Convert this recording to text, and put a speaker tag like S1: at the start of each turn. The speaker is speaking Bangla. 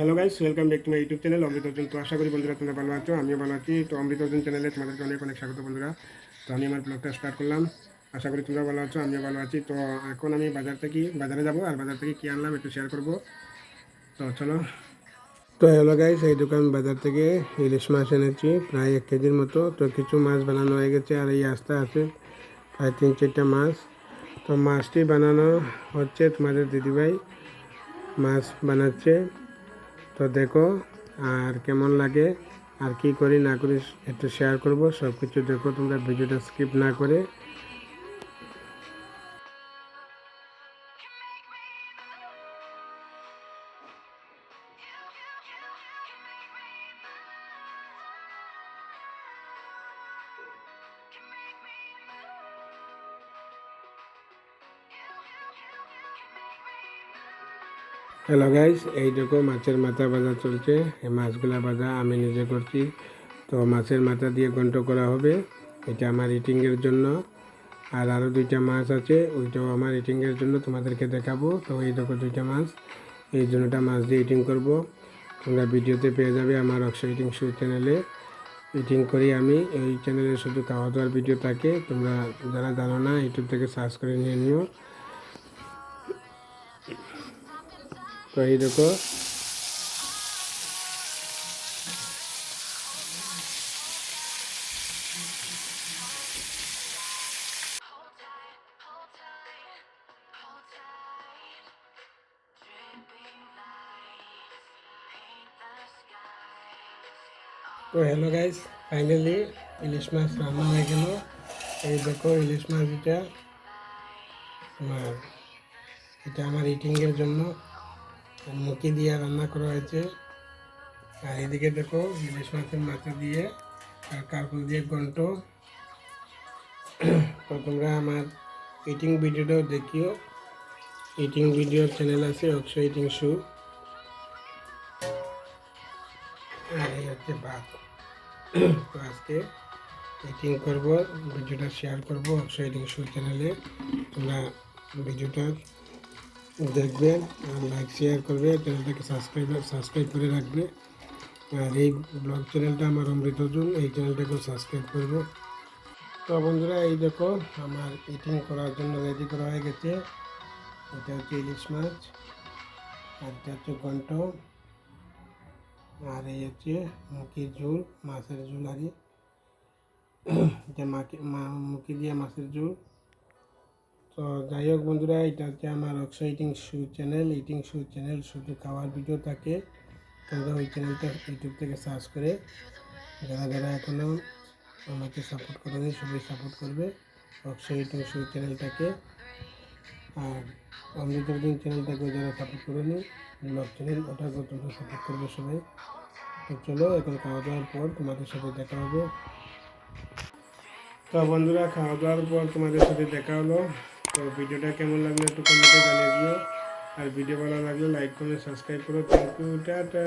S1: Hello guys welcome back to my YouTube channel Amrit Arjun তো আশা করি বন্ধুরা তোমরা ভালো আছো, আমিও ভালো আছি। তো অমৃত অর্জুন চ্যানেলে তোমাদেরকে অনেক অনেক স্বাগত বন্ধুরা। তো আমি আমার ব্লগটা স্টার্ট করলাম। আশা করি তোমরা ভালো আছো, আমিও ভালো আছি। তো এখন আমি বাজার থেকে, বাজারে যাব, আর বাজার থেকে কী আনলাম একটু শেয়ার করব। তো চলো। তো হ্যালো গাইস এই দোকান বাজার থেকে ইলিশ মাছ এনেছি, প্রায় এক কেজির মতো। তো কিছু মাছ বানানো হয়ে গেছে, আর এই আস্তে আছে প্রায় তিন চারটা মাছ। তো মাছটি বানানো হচ্ছে তোমাদের দিদিভাই। মাছ বানাচ্ছে। তো দেখো, আর কেমন লাগে, আর কি করি না করি একটু শেয়ার করব সব কিছু দেখো তোমরা, ভিডিওটা স্কিপ না করে। হ্যালো গাইস এই দেখো, মাছের মাথা ভাজা চলছে। এই মাছগুলা ভাজা আমি নিজে করছি। তো মাছের মাথা দিয়ে ঘন্ট করা হবে। এটা আমার ইটিংয়ের জন্য। আর আরও দুইটা মাছ আছে, ওইটাও আমার ইটিংয়ের জন্য তোমাদেরকে দেখাবো। তো এই দেখো দুইটা মাছ। এই জন্যটা মাছ দিয়ে ইটিং করব। তোমরা ভিডিওতে পেয়ে যাবে আমার অক্ষয় ইটিং শু চ্যানেলে ইটিং করি আমি। এই চ্যানেলে শুধু খাওয়া দাওয়ার ভিডিও থাকে। তোমরা যারা জানো না ইউটিউব থেকে সার্চ করে নিয়ে নিও। এই দেখো। তো হ্যালো গাইস ফাইনালি ইলিশ মাছ রান্না হয়ে গেল। এই দেখো ইলিশ মাছ এটা। তোমার, এটা আমার ইটিংয়ের জন্য। মুখি দিয়ে রান্না করা হয়েছে। আর এদিকে দেখো ইলিশ মাছের মাথা দিয়ে আর কার্পুল দিয়ে ঘন্ট। তো তোমরা আমার ইটিং ভিডিওটাও দেখিও। ইটিং ভিডিও চ্যানেল আছে অক্ষয় ইটিং শু আর এই হচ্ছে ভাত। তো আজকে ইটিং করব, ভিডিওটা শেয়ার করব অক্ষয় ইটিং শু চ্যানেলে তোমরা ভিডিওটা দেখবেন লাইক শেয়ার করবে চ্যানেলটাকে সাবস্ক্রাইব সাবস্ক্রাইব করে রাখবে আর এই ব্লগ চ্যানেলটা আমার অমৃত অর্জুন, এই চ্যানেলটাকেও সাবস্ক্রাইব করব। তো বন্ধুরা, এই দেখো, আমার ইটিং করার জন্য রেডি করা হয়ে গেছে। এটা হচ্ছে ইলিশ মাছ, আর এটা হচ্ছে ঘন্ট, আর এই হচ্ছে মুখির ঝোল, মাছের ঝোল আর। এটা মাকে মুখি দিয়ে মাছের ঝোল। তো যাই হোক বন্ধুরা, এটা হচ্ছে আমার Akshay eating show channel eating show channel শুধু খাওয়ার ভিডিও থাকে। তোমরা ওই চ্যানেলটা ইউটিউব থেকে সার্চ করে যারা যারা এখনও আমাকে সাপোর্ট করেনি সবাই সাপোর্ট করবে অক্ষয় ইটিং শু চ্যানেলটাকে আর অমৃতদিন চ্যানেলটাকে যারা সাপোর্ট করেনি ব্লগ চ্যানেল ওটাকেও তোমরা সাপোর্ট করবে সবাই। তো চলো, এখন খাওয়া দাওয়ার পর তোমাদের সাথে দেখা হবে। তো বন্ধুরা, খাওয়া দাওয়ার পর তোমাদের সাথে দেখা হলো। তো ভিডিওটা কেমন লাগল একটু কমেন্টে জানিয়ে দিও। আর ভিডিও ভালো লাগলে লাইক করে সাবস্ক্রাইব করো। Thank you tata.